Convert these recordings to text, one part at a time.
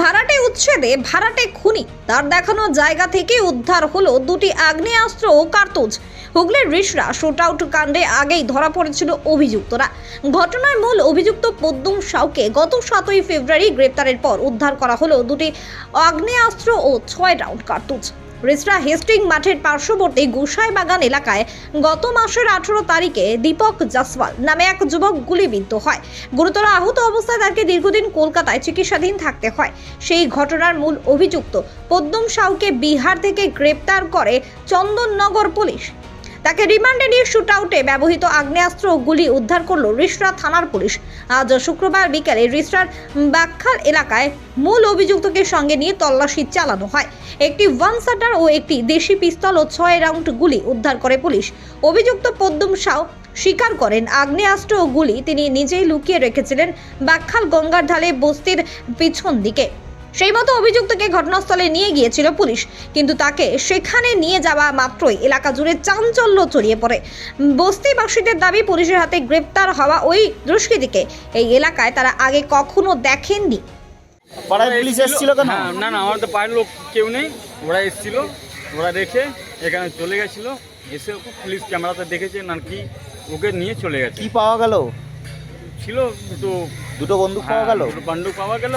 ভাড়াটে উচ্ছেদে ভাড়াটে খুনি। তার দেখানো জায়গা থেকে উদ্ধার হলো দুটি আগ্নেয়াস্ত্র ও কার্তুজ। হুগলির রিসরা শুটআউট কাণ্ডে আগেই ধরা পড়েছিল অভিযুক্তরা। ঘটনার মূল অভিযুক্ত পদ্মুম সাউকে গত সাতই ফেব্রুয়ারি গ্রেপ্তারের পর উদ্ধার করা হলো দুটি আগ্নেয়াস্ত্র ও ছয় রাউন্ড কার্তুজ। রিসরা হেস্টিং মাঠের পার্শ্ববর্তী গোসাই বাগান এলাকায় গত মাসের আঠেরো তারিখে দীপক জাসওয়াল নামে এক যুবক গুলিবিদ্ধ হয়। গুরুতর আহত অবস্থায় তাকে দীর্ঘদিন কলকাতায় চিকিৎসাধীন থাকতে হয়। সেই ঘটনার মূল অভিযুক্ত পদ্ম সাউকে বিহার থেকে গ্রেপ্তার করে চন্দননগর পুলিশ তাকে রিমান্ডে নিয়ে শুট আউটে ব্যবহৃত আগ্নেয়াস্ত্র ও গুলি উদ্ধার করল রিসরা থানার পুলিশ। আজ শুক্রবার বিকেলে রিসরার বাক্ষাল এলাকায় মূল অভিযুক্তকে সঙ্গে নিয়ে তল্লাশি চালানো হয়। একটি ওয়ান শাটার ও একটি দেশি পিস্তল ও ছয় রাউন্ড গুলি উদ্ধার করে পুলিশ। অভিযুক্ত পদ্মম সাউ স্বীকার করেন, আগ্নেয়াস্ত্র ও গুলি তিনি নিজেই লুকিয়ে রেখেছিলেন বাক্ষাল গঙ্গার ঢালে বস্তির পিছন দিকে। সেই মতো অভিযুক্তকে ঘটনাস্থলে নিয়ে গিয়েছিল পুলিশ। কিন্তু তাকে সেখানে নিয়ে যাওয়া মাত্রই এলাকা জুড়ে চাঞ্চল্য ছড়িয়ে পড়ে। বস্তিবাসীদের দাবি পুলিশের হাতে গ্রেপ্তার হওয়া ওই দুষ্কৃতীকে এই এলাকায় তারা আগে কখনো দেখেননি। পাড়ায় পুলিশ এসেছিল কেন? হ্যাঁ না না আমার তো লোক কেউ নেই। ওরা এসেছিল ওরা রেখে এখানে চলে গেছিল। এসে ওকে পুলিশ ক্যামেরাতে দেখেছে নাকি ওকে নিয়ে চলে গেছে। কি পাওয়া গেল? ছিল তো দুটো বন্দুক পাওয়া গেল? বান্ডুক পাওয়া গেল।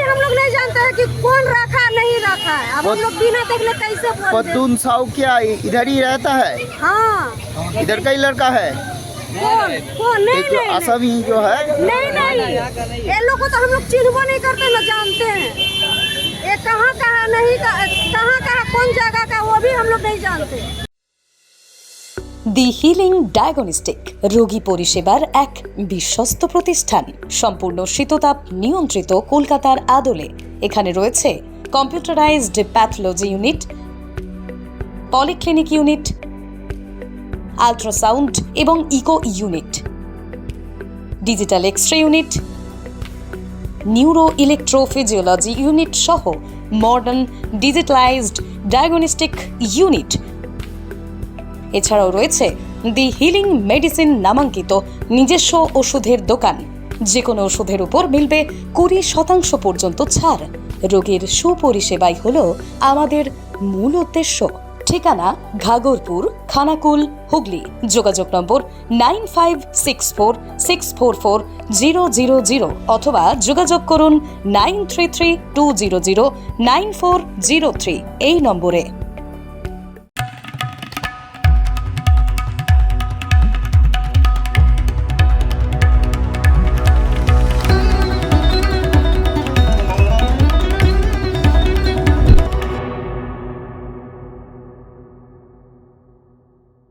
हैं कि कौन रखा नहीं रखा है अब हम लोग बिना देखले कैसे बोल दे पद्दून साहु क्या इधर ही रहता है हाँ इधर का ही लड़का है कौन कौन नहीं एक जो नहीं आसामी जो है नहीं नहीं ये लोग को तो हम लोग चिन्हबो नहीं करते ना जानते हैं ये कहाँ का है नहीं का कहाँ का है कौन जगह का है, वो भी हम लोग नहीं जानते দি হিলিং ডায়াগনস্টিক রোগী পরিষেবার এক বিশ্বস্ত প্রতিষ্ঠান সম্পূর্ণ শীততাপ নিয়ন্ত্রিত কলকাতার আদলে এখানে রয়েছে computerised pathology unit, polyclinic unit, ultrasound এবং echo unit, digital X ray unit neuro electrophysiology unit সহ মডার্ন ডিজিটালাইজড ডায়াগনস্টিক ইউনিট। এছাড়াও রয়েছে দি হিলিং মেডিসিন নামাঙ্কিত নিজস্ব ওষুধের দোকান। যে কোনো ওষুধের উপর মিলবে কুড়ি শতাংশ পর্যন্ত ছাড়। রোগীর সুপরিষেবাই হল আমাদের মূল উদ্দেশ্য। ঠিকানা ঘাগরপুর, খানাকুল, হুগলি। যোগাযোগ number nine five six four six four four zero zero zero অথবা যোগাযোগ করুন nine three three two zero zero nine four zero three এই নম্বরে।